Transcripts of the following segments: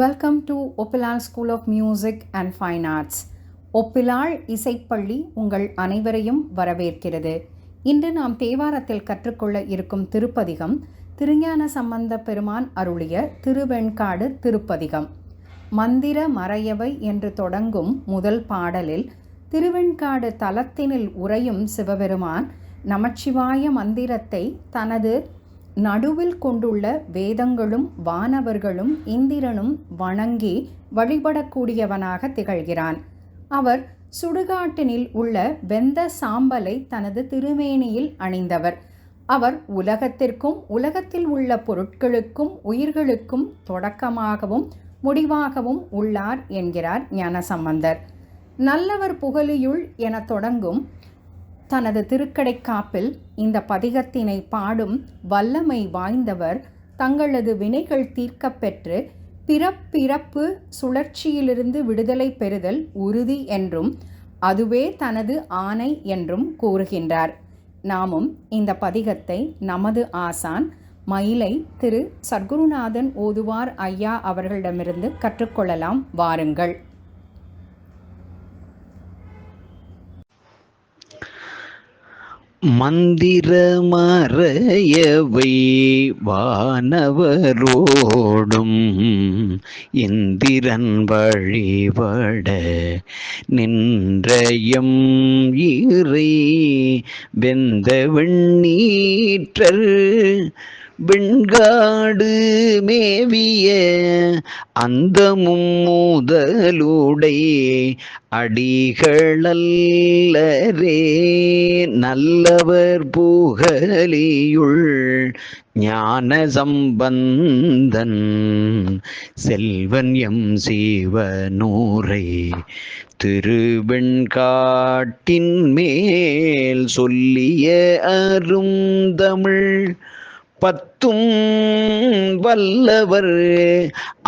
Welcome to Oppilal school of music and fine arts Oppilal இசைப்பள்ளி உங்கள் அனைவரையும் வரவேற்கிறது. இன்று நாம் தேவாரத்தில் கற்றுக்கொள்ள இருக்கும் திருப்பதிகம் திருஞான சம்பந்த பெருமான் அருளிய திருவெண்காடு திருப்பதிகம். மந்திர மறையவை என்று தொடங்கும் முதல் பாடலில் திருவெண்காடு தலத்தினில் உறையும் சிவபெருமான் நமச்சிவாய மந்திரத்தை தனது நடுவில் கொண்டுள்ள வேதங்களும் வானவர்களும் இந்திரனும் வணங்கி வழிபடக்கூடியவனாக திகழ்கிறான். அவர் சுடுகாட்டினில் உள்ள வெந்த சாம்பலை தனது திருமேனியில் அணிந்தவர். அவர் உலகத்திற்கும் உலகத்தில் உள்ள பொருட்களுக்கும் உயிர்களுக்கும் தொடக்கமாகவும் முடிவாகவும் உள்ளார் என்கிறார் ஞானசம்பந்தர். நல்லவர் புகழியுள் என தொடங்கும் தனது திருக்கடைக்காப்பில் இந்த பதிகத்தினை பாடும் வல்லமை வாய்ந்தவர் தங்களது வினைகள் தீர்க்கப்பெற்று பிறப்பிறப்பு சுழற்சியிலிருந்து விடுதலை பெறுதல் உறுதி என்றும் அதுவே தனது ஆணை என்றும் கூறுகின்றார். நாமும் இந்த பதிகத்தை நமது ஆசான் மயிலை திரு சர்க்குருநாதன் ஓதுவார் ஐயா அவர்களிடமிருந்து கற்றுக்கொள்ளலாம். வாருங்கள். மந்திரமறையவை வானவரோடும் இந்திரன் வழிபட நின்றயம் இறை வெந்த வெண்ணீற்றல் வெண்காடு மேவிய அந்தமும் முதலுடை அடிகளல்லரே. நல்லவர் புகழியுள் ஞான சம்பந்தன். செல்வன் எம் சிவனூரை திருவெண்காட்டின் மேல் சொல்லிய அருந்தமிழ் பத்தும் வல்லவர்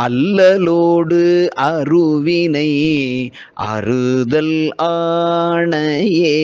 அல்லலோடு அருவினை அறுதல் ஆணையே.